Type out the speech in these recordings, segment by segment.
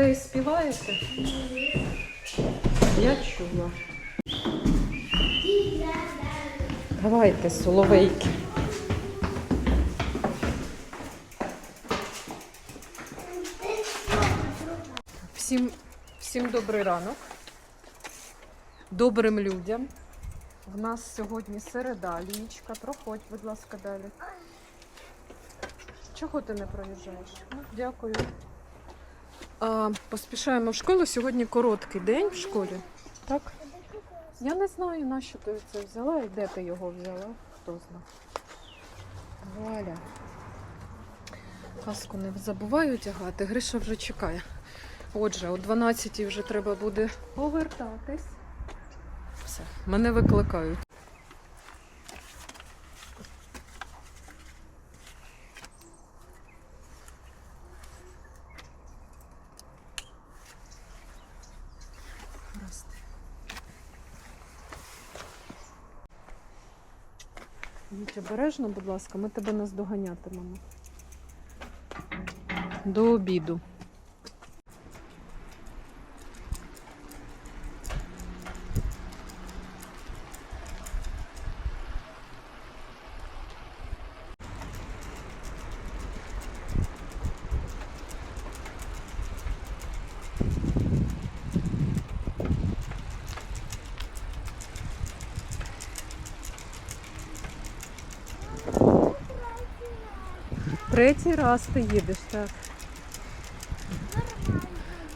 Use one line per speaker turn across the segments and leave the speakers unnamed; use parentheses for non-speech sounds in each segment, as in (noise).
Співаєте? Співаєте? Я чула. Давайте, соловейки. Всім, всім добрий ранок. Добрим людям. В нас сьогодні середа, лічка. Проходь, будь ласка, далі. Чого ти не проїжджаєш? Ну, дякую. А, поспішаємо в школу. Сьогодні короткий день в школі. Так? Я не знаю, на що ти це взяла і де ти його взяла. Хто знає. Валя. Каску не забуваю одягати. Гриша вже чекає. Отже, о 12 вже треба буде повертатись. Все, мене викликають. Гаразд. Будь обережно, будь ласка, ми тебе наздоганятимемо. До обіду. Третій раз ти їдеш, так.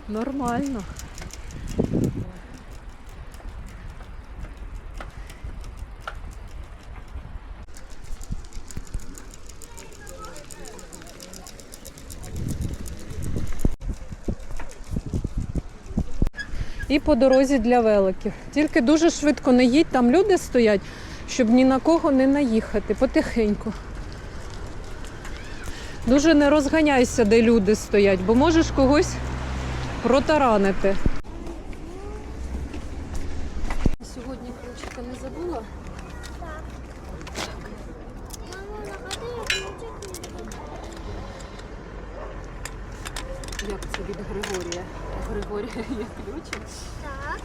Нормально. І по дорозі для великів. Тільки дуже швидко не їдь, там люди стоять, щоб ні на кого не наїхати, потихеньку. Дуже не розганяйся, де люди стоять, бо можеш когось протаранити. Сьогодні ключика не забула.
Мамо, нагадай, я ключик не
Як це від Григорія? Григорія є ключик.
Так.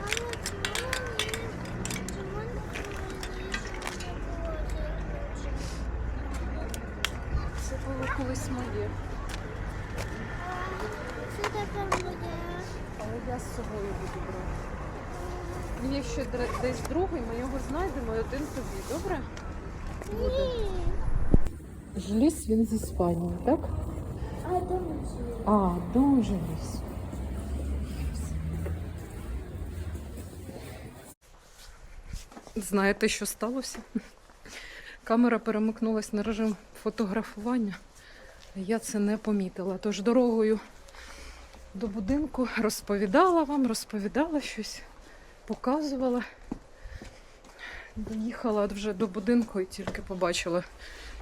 Мамо, чому не
Це було колись моє,
Це тепер моє.
але я з собою буду брати. Ну, Якщо дре- десь другий, ми його знайдемо і один тобі, добре?
Ні.
Жліс він з Іспанії, так?
А.
А, дуже ліс. Знаєте, що сталося? Камера перемикнулась на режим фотографування. Я це не помітила. Тож дорогою до будинку розповідала вам, розповідала щось, показувала. Доїхала вже до будинку і тільки побачила,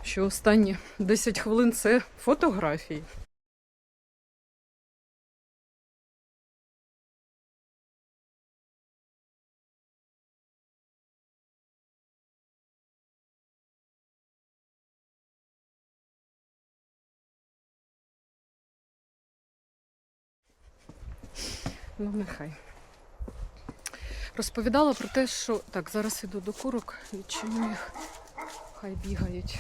що останні 10 хвилин це фотографії. Ну, нехай. Розповідала про те, що. Так, зараз іду до курок, відчиню їх, хай бігають.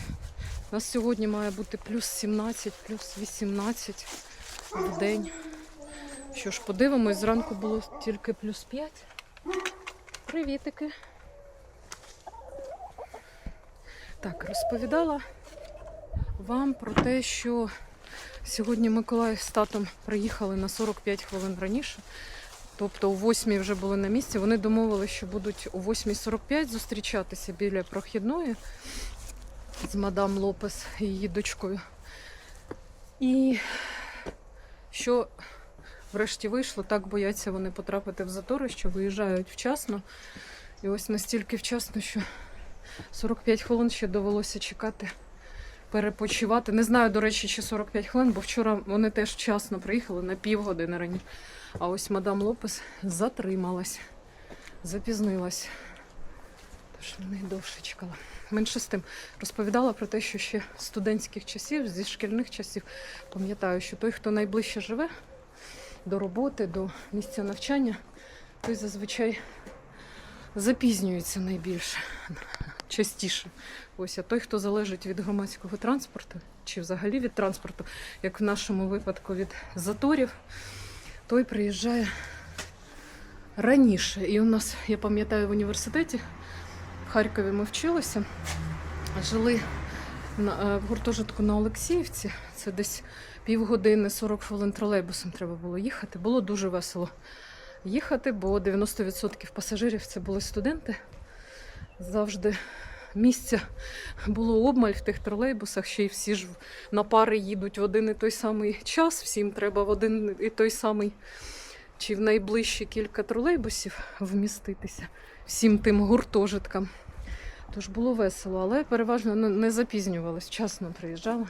У нас сьогодні має бути плюс 17, плюс 18 в день. Що ж, подивимось, зранку було тільки плюс 5. Привітики. Так, розповідала вам про те, що Сьогодні Миколаїв з татом приїхали на 45 хвилин раніше. Тобто о 8 вже були на місці. Вони домовилися, що будуть о 8.45 зустрічатися біля прохідної з мадам Лопес і її дочкою. І що врешті вийшло, так бояться вони потрапити в затори, що виїжджають вчасно. І ось настільки вчасно, що 45 хвилин ще довелося чекати перепочивати. Не знаю, до речі, чи 45 хвилин, бо вчора вони теж вчасно приїхали на півгодини раніше. А ось мадам Лопес затрималась, запізнилась. Тож вони довше чекала. менше з тим розповідала про те, що ще з студентських часів, зі шкільних часів, пам'ятаю, що той, хто найближче живе до роботи, до місця навчання, той зазвичай запізнюється найбільше, частіше. Ось, а той, хто залежить від громадського транспорту, чи взагалі від транспорту, як в нашому випадку від заторів, той приїжджає раніше. І у нас, я пам'ятаю, в університеті в Харкові ми вчилися, жили е, в гуртожитку на Олексіївці. Це десь півгодини, 40 хвилин тролейбусом треба було їхати. Було дуже весело їхати, бо 90% пасажирів це були студенти. Завжди місця було обмаль в тих тролейбусах, ще й всі ж на пари їдуть в один і той самий час, всім треба в один і той самий чи в найближчі кілька тролейбусів вміститися всім тим гуртожиткам. Тож було весело, але переважно не- запізнювалися, вчасно приїжджали.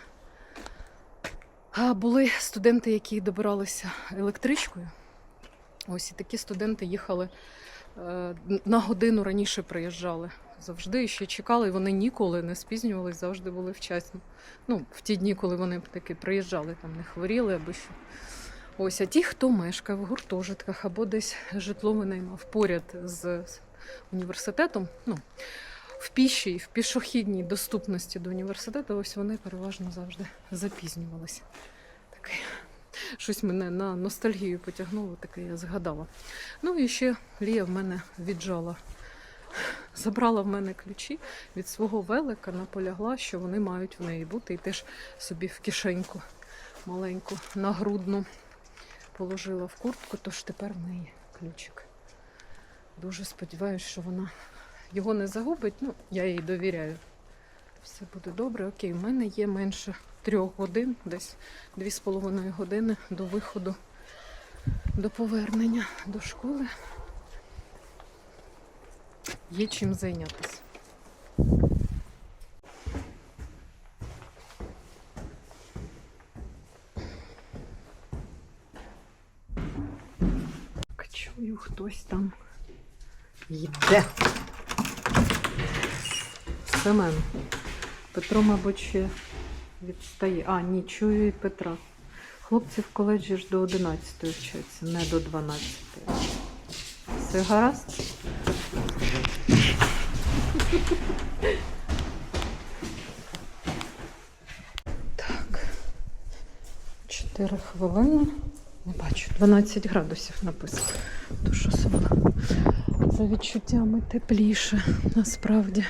А були студенти, які добиралися електричкою. Ось і такі студенти їхали е, на годину раніше приїжджали. Завжди ще чекали, вони ніколи не спізнювались, завжди були вчасно. Ну, в ті дні, коли вони таки приїжджали, там не хворіли або що. Ось, а ті, хто мешкав в гуртожитках або десь житло винаймав поряд з університетом, ну, в пішій, в пішохідній доступності до університету, ось вони переважно завжди запізнювалися. Таке. Щось мене на ностальгію потягнуло, таке я згадала. Ну і ще Лія в мене віджала, забрала в мене ключі від свого велика, наполягла, що вони мають в неї бути, і теж собі в кишеньку маленьку нагрудну положила в куртку, тож тепер в неї ключик. Дуже сподіваюся, що вона його не загубить. Ну, я їй довіряю. Все буде добре. Окей, в мене є менше трьох годин, десь дві з половиною години до виходу, до повернення до школи. Є чим зайнятися. Так, Чую, хтось там йде. Семен. Петро, мабуть, ще відстає. А, ні, чую і Петра. Хлопці в коледжі ж до 11 вчаться, не до 12. Все гаразд? Так. 4 хвилини. Не бачу, 12 градусів написано. Що воно за відчуттями тепліше насправді.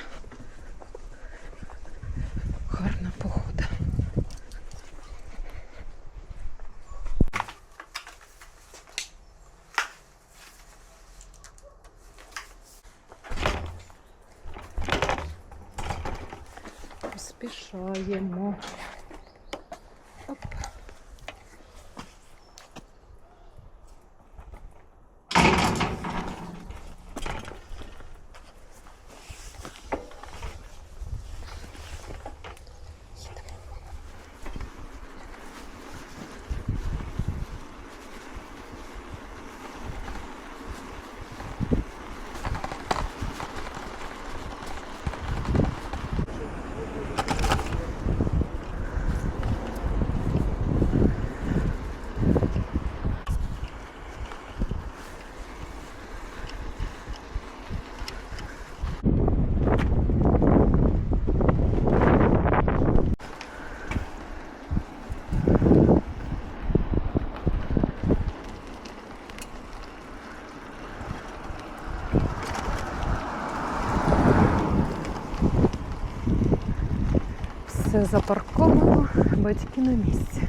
Все запарковано, батьки на місці.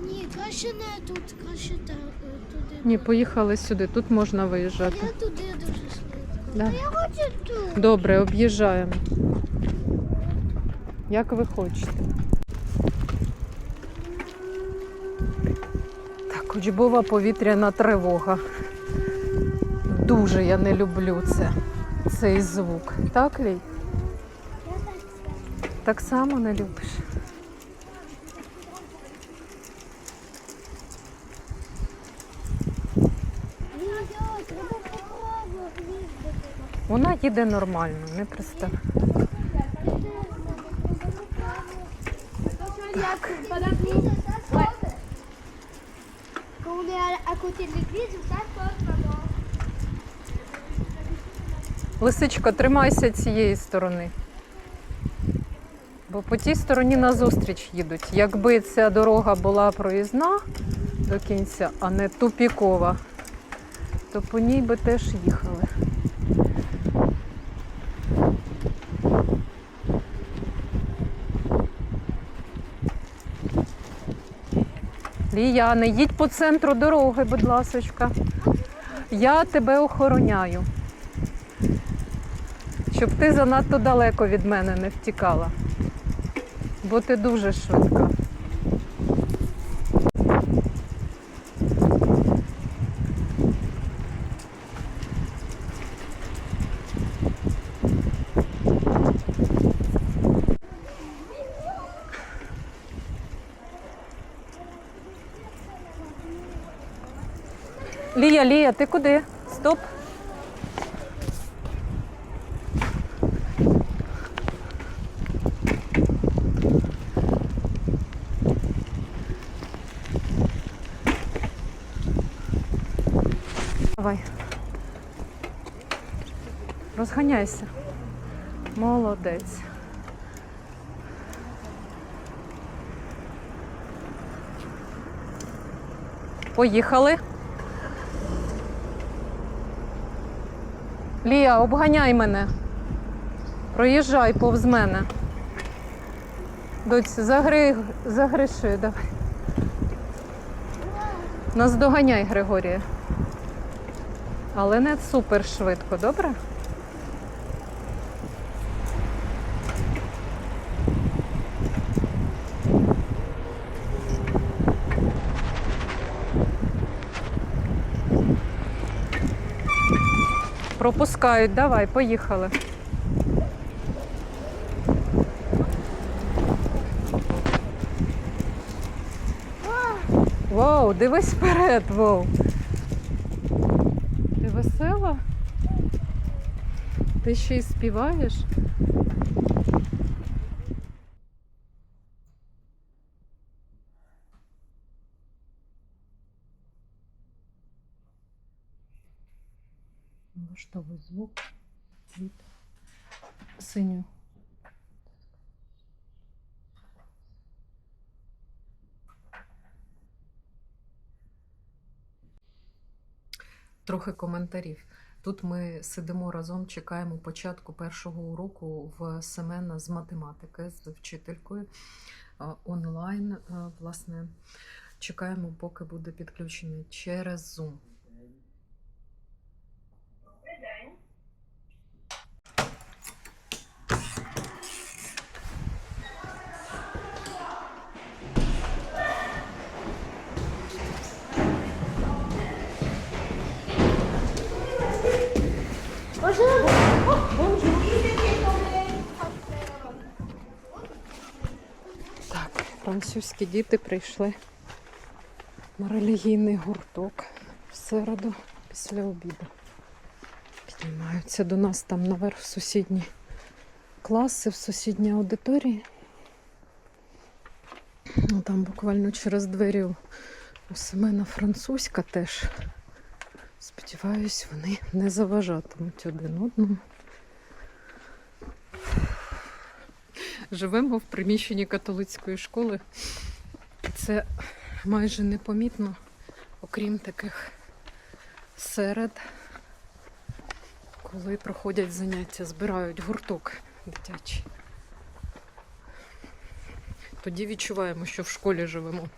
Ні, краще не тут, краще е, туди.
Ні, поїхали сюди, тут можна виїжджати.
Я туди дуже швидко.
Да.
Я хочу тут.
Добре, об'їжджаємо. Як ви хочете. Так, учбова повітряна тривога. Дуже я не люблю це, цей звук. Так, Лій?
Так
само не любиш. Вона їде нормально, не пристав.
Quand on est à, à côté de
Лисичка, тримайся цієї сторони. Бо по тій стороні назустріч їдуть. Якби ця дорога була проїзна до кінця, а не тупікова, то по ній би теж їхали. Лія, не їдь по центру дороги, будь ласочка. Я тебе охороняю щоб ти занадто далеко від мене не втікала. Бо ти дуже швидка. Лія, Лія, ти куди? Стоп. Давай. Розганяйся. Молодець. Поїхали. Лія, обганяй мене. Проїжджай повз мене. Доць, загри, загриши, давай. Наздоганяй, Григорія. Але не супер швидко, добре? Пропускають, давай, поїхали. Вау, дивись вперед, вау. Ти весела? Ти ще й співаєш? Влаштовуй звук від синю. Трохи коментарів. Тут ми сидимо разом, чекаємо початку першого уроку в Семена з математики з вчителькою е, онлайн. Е, Власне, чекаємо, поки буде підключений через Zoom. Так, французькі діти прийшли на релігійний гурток в середу після обіду. Піднімаються до нас там наверх в сусідні класи, в сусідній аудиторії. Ну, Там буквально через двері у Семена французька теж. Сподіваюсь, вони не заважатимуть один одному. Живемо в приміщенні католицької школи. Це майже непомітно, окрім таких серед, коли проходять заняття, збирають гурток дитячий. Тоді відчуваємо, що в школі живемо.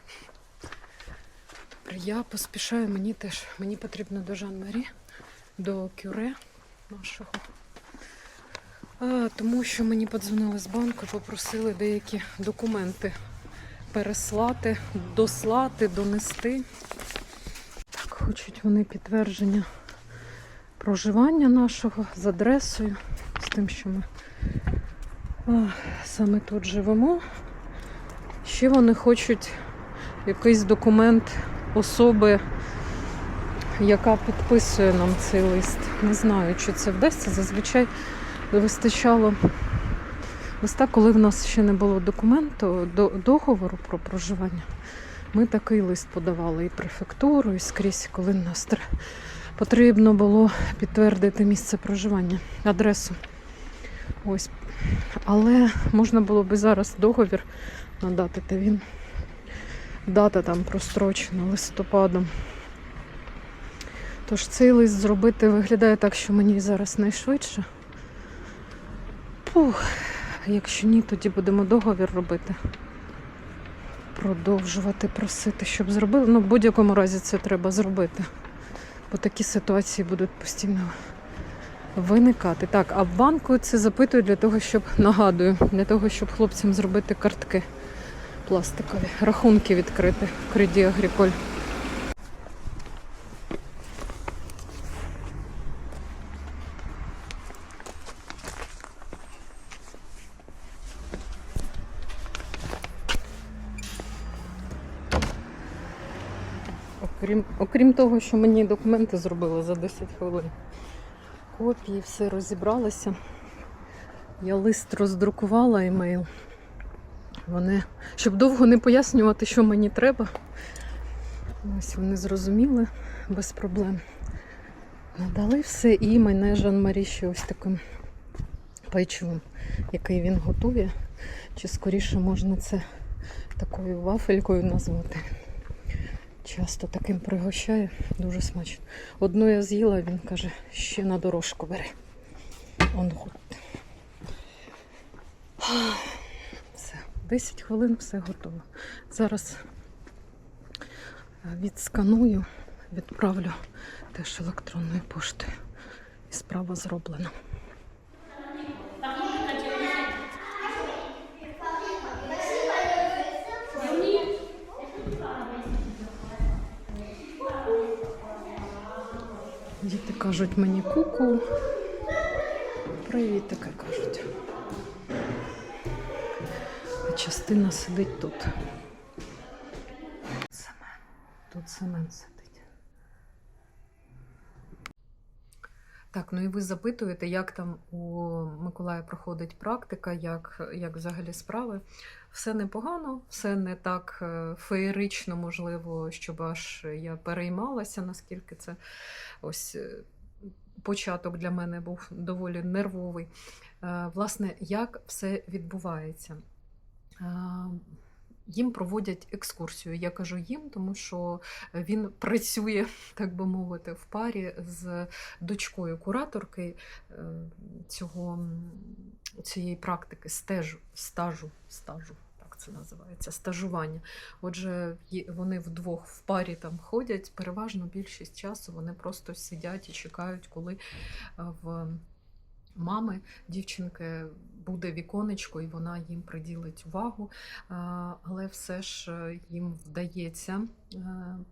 Я поспішаю, мені теж мені потрібно до Жан-Марі, до кюре нашого. А, тому що мені подзвонили з банку, попросили деякі документи переслати, дослати, донести. Так, хочуть вони підтвердження проживання нашого з адресою, з тим, що ми а, саме тут живемо. Ще вони хочуть якийсь документ особи яка підписує нам цей лист. Не знаю, чи це вдасться. Зазвичай вистачало листа, коли в нас ще не було документу, до, договору про проживання. Ми такий лист подавали і префектуру, і скрізь, коли нас потрібно було підтвердити місце проживання, адресу. Ось. Але можна було би зараз договір надати, та він дата там прострочена листопадом. Тож цей лист зробити виглядає так, що мені зараз найшвидше. Пух, якщо ні, тоді будемо договір робити. Продовжувати просити, щоб зробили. Ну, в будь-якому разі це треба зробити. Бо такі ситуації будуть постійно виникати. Так, а в банку це запитую для того, щоб нагадую, для того, щоб хлопцям зробити картки пластикові, рахунки відкрити в Креді Агріколь. Окрім, окрім того, що мені документи зробили за 10 хвилин. Копії, все розібралося. Я лист роздрукувала емейл. Вони, щоб довго не пояснювати, що мені треба. Ось вони зрозуміли без проблем. Надали все і мене Жан-Марі ще ось таким печивом, який він готує. Чи скоріше можна це такою вафелькою назвати. Часто таким пригощає, дуже смачно. Одну я з'їла, він каже, ще на дорожку бери. Он гуд. Все, 10 хвилин все готово. Зараз е, відсканую, відправлю теж електронною поштою. І справа зроблена. Діти кажуть мені куку. Привіт, таке кажуть. Частина сидить тут. Семен. Тут Семен сидить. Так, ну і ви запитуєте, як там у Миколая проходить практика, як, як взагалі справи. Все непогано, все не так е, феєрично, можливо, щоб аж я переймалася, наскільки це ось е, початок для мене був доволі нервовий. Е, Власне, як все відбувається? Їм проводять екскурсію. Я кажу їм, тому що він працює, так би мовити, в парі з дочкою кураторки е, цього, цієї практики, стежу, стажу, стажу. Це називається стажування. Отже, вони вдвох в парі там ходять. Переважно більшість часу вони просто сидять і чекають, коли е, в мами дівчинки буде віконечко, і вона їм приділить увагу. Але все ж е, їм вдається е,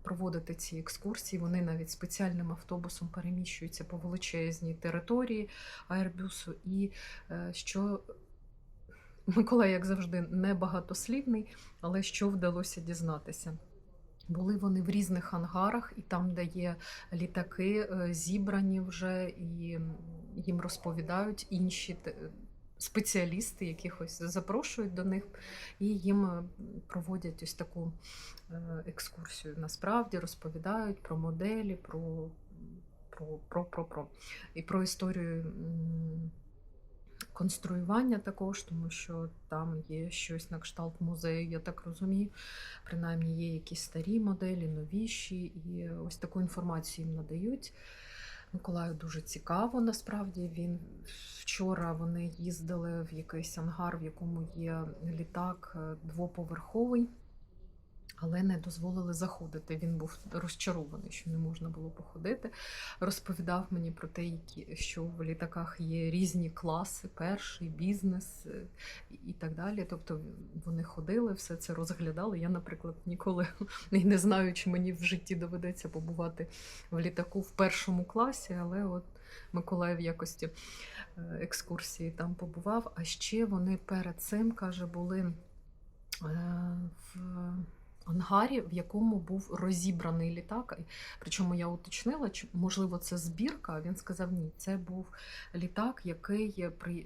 проводити ці екскурсії. Вони навіть спеціальним автобусом переміщуються по величезній території аербюсу. І е, що Микола, як завжди, не багатослівний, але що вдалося дізнатися. Були вони в різних ангарах, і там, де є літаки, е, зібрані вже, і їм розповідають інші спеціалісти, якихось запрошують до них, і їм е, проводять ось таку е, екскурсію. Насправді розповідають про моделі, про, про, про, про, про. і про історію. Конструювання також, тому що там є щось на кшталт музею, я так розумію. Принаймні є якісь старі моделі, новіші, і ось таку інформацію їм надають. Миколаю дуже цікаво, насправді він вчора вони їздили в якийсь ангар, в якому є літак е, двоповерховий, але не дозволили заходити. Він був розчарований, що не можна було походити. Розповідав мені про те, що в літаках є різні класи, перший бізнес е, і- так далі. Тобто вони ходили, все це розглядали. Я, наприклад, ніколи (laughs) не знаю, чи мені в житті доведеться побувати в літаку в першому класі, але от Миколай в якості е, екскурсії там побував. А ще вони перед цим, каже, були е, в ангарі, в якому був розібраний літак. Причому я уточнила, чи можливо це збірка. Він сказав ні, це був літак, який при,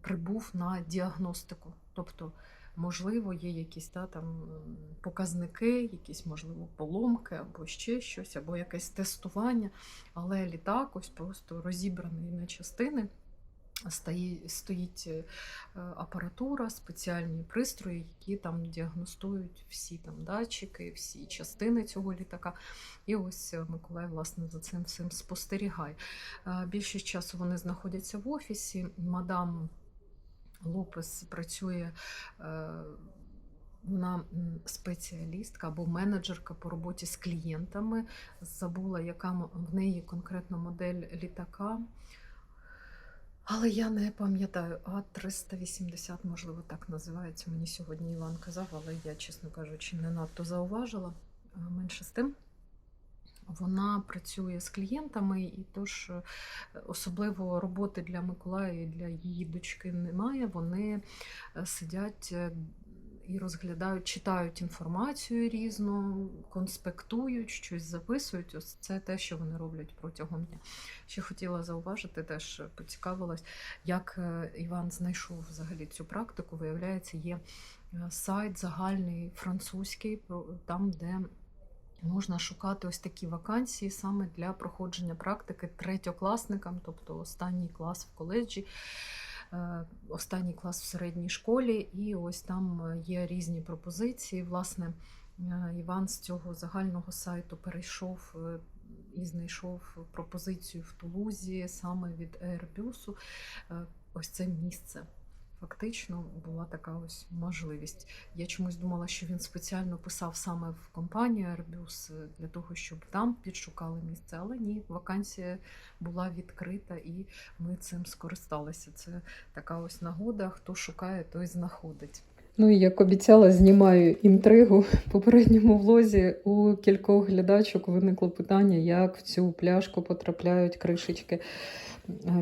прибув на діагностику. Тобто, можливо, є якісь та, там, показники, якісь, можливо, поломки або ще щось, або якесь тестування. Але літак ось просто розібраний на частини. Стої- Стоїть е, апаратура, спеціальні пристрої, які там діагностують всі там датчики, всі частини цього літака. І ось е, Миколай власне за цим всім спостерігає. Е, Більшість часу вони знаходяться в офісі. Мадам Лопес працює. е, Вона спеціалістка або менеджерка по роботі з клієнтами. Забула, яка в неї конкретно модель літака. Але я не пам'ятаю, А380, можливо, так називається. Мені сьогодні Іван казав, але я, чесно кажучи, не надто зауважила. Менше з тим. Вона працює з клієнтами, і тож е, особливо роботи для Миколая і для її дочки немає. Вони е, сидять е, і розглядають, читають інформацію різну, конспектують, щось записують. Ось це те, що вони роблять протягом дня. Ще хотіла зауважити, теж поцікавилась, як е, Іван знайшов взагалі цю практику. Виявляється, є е, сайт загальний французький, там, де можна шукати ось такі вакансії саме для проходження практики третьокласникам, тобто останній клас в коледжі. Е, Останній клас в середній школі, і ось там е, є різні пропозиції. Власне, е, Іван з цього загального сайту перейшов і знайшов пропозицію в Тулузі саме від Airbus. Ось це місце. Фактично була така ось можливість. Я чомусь думала, що він спеціально писав саме в компанію Airbus для того, щоб там підшукали місце, але ні, вакансія була відкрита і ми цим скористалися. Це така ось нагода. Хто шукає, той знаходить. Ну і як обіцяла, знімаю інтригу. (laughs) В попередньому влозі у кількох глядачок виникло питання, як в цю пляшку потрапляють кришечки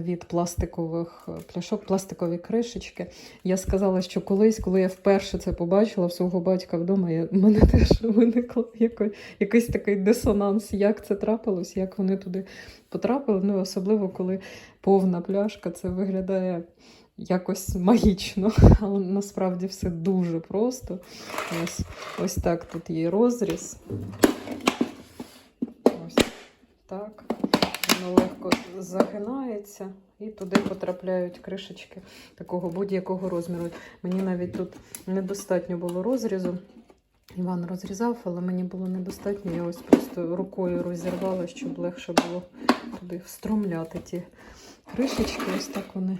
від пластикових пляшок, пластикові кришечки. Я сказала, що колись, коли я вперше це побачила в свого батька вдома, я, в мене (laughs) теж виникло яко- якийсь такий дисонанс, як це трапилось, як вони туди потрапили. Ну, особливо, коли повна пляшка, це виглядає якось магічно, (laughs) але насправді все дуже просто. Ось, ось так тут є розріз. Ось так. Воно легко загинається і туди потрапляють кришечки такого будь-якого розміру. Мені навіть тут недостатньо було розрізу. Іван розрізав, але мені було недостатньо. Я ось просто рукою розірвала, щоб легше було туди встромляти ті кришечки. Ось так вони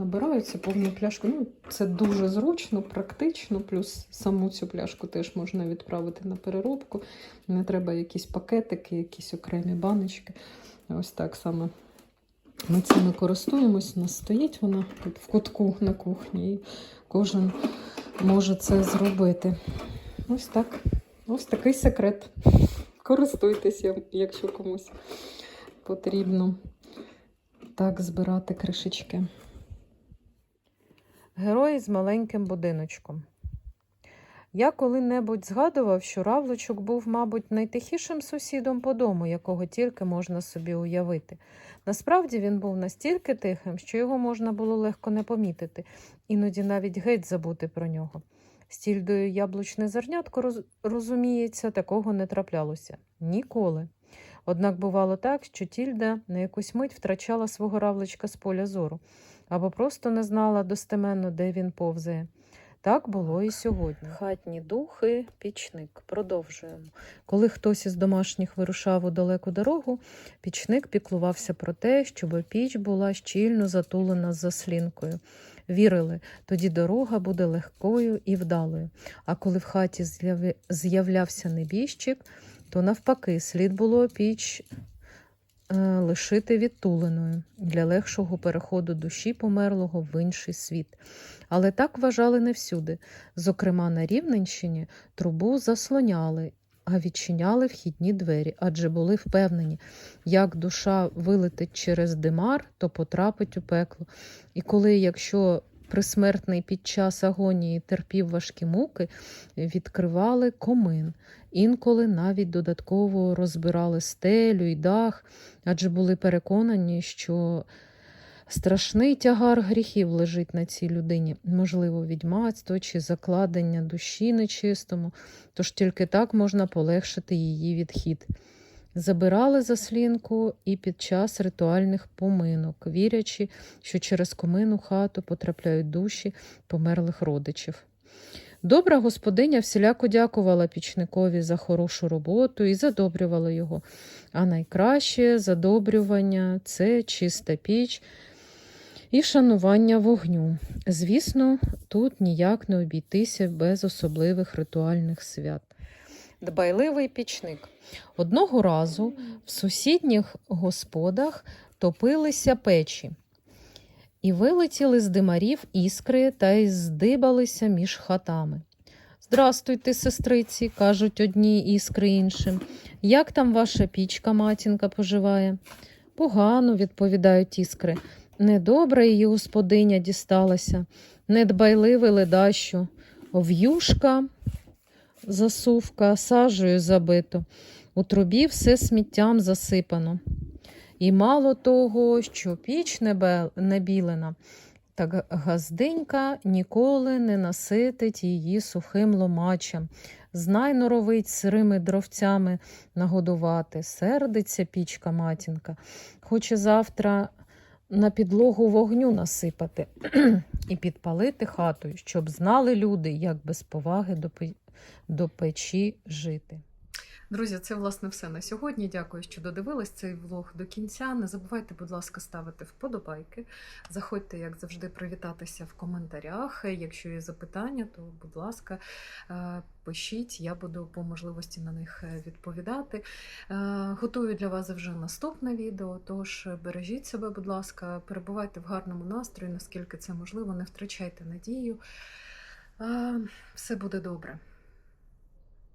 набираються повну пляшку. Ну, це дуже зручно, практично. Плюс саму цю пляшку теж можна відправити на переробку. Не треба якісь пакетики, якісь окремі баночки. Ось так саме ми цими користуємось. У нас стоїть вона тут в кутку на кухні, і кожен може це зробити. Ось так. Ось такий секрет. Користуйтеся, якщо комусь потрібно так збирати кришечки. Герої з маленьким будиночком. Я коли-небудь згадував, що Равличок був, мабуть, найтихішим сусідом по дому, якого тільки можна собі уявити. Насправді він був настільки тихим, що його можна було легко не помітити, іноді навіть геть забути про нього. З тільдою яблучне зернятко, роз... розуміється, такого не траплялося. Ніколи. Однак бувало так, що тільда на якусь мить втрачала свого равличка з поля зору або просто не знала достеменно, де він повзає. Так було і сьогодні. Хатні духи, пічник. Продовжуємо. Коли хтось із домашніх вирушав у далеку дорогу, пічник піклувався про те, щоб піч була щільно затулена заслінкою. Вірили, тоді дорога буде легкою і вдалою. А коли в хаті з'являвся небіжчик, то навпаки, слід було піч лишити відтуленою для легшого переходу душі померлого в інший світ. Але так вважали не всюди. Зокрема, на Рівненщині трубу заслоняли, а відчиняли вхідні двері, адже були впевнені, як душа вилетить через димар, то потрапить у пекло. І коли, якщо присмертний під час агонії терпів важкі муки, відкривали комин. Інколи навіть додатково розбирали стелю і дах, адже були переконані, що страшний тягар гріхів лежить на цій людині, можливо, відьмацтво чи закладення душі нечистому, тож тільки так можна полегшити її відхід. Забирали заслінку і під час ритуальних поминок, вірячи, що через комин у хату потрапляють душі померлих родичів. Добра господиня всіляко дякувала пічникові за хорошу роботу і задобрювала його. А найкраще задобрювання це чиста піч і шанування вогню. Звісно, тут ніяк не обійтися без особливих ритуальних свят. Дбайливий пічник. Одного разу в сусідніх господах топилися печі, і вилетіли з димарів іскри та й здибалися між хатами. Здрастуйте, сестриці, кажуть одні іскри іншим. Як там ваша пічка, матінка, поживає? Погано, відповідають іскри. Недобра її господиня дісталася, недбайливе ледащо, в'юшка, засувка, сажею забито, у трубі все сміттям засипано. І мало того, що піч не білена, так газденька ніколи не наситить її сухим ломачем. Знай норовить сирими дровцями нагодувати. Сердиться пічка матінка. Хоче завтра на підлогу вогню насипати (clears throat) і підпалити хату, щоб знали люди, як без поваги до, до печі жити. Друзі, це власне все на сьогодні. Дякую, що додивились цей влог до кінця. Не забувайте, будь ласка, ставити вподобайки. Заходьте, як завжди, привітатися в коментарях. Якщо є запитання, то будь ласка, е, пишіть, я буду по можливості на них е, відповідати. Е, Готую для вас вже наступне відео. Тож бережіть себе, будь ласка, перебувайте в гарному настрої, наскільки це можливо, не втрачайте надію. Все буде добре.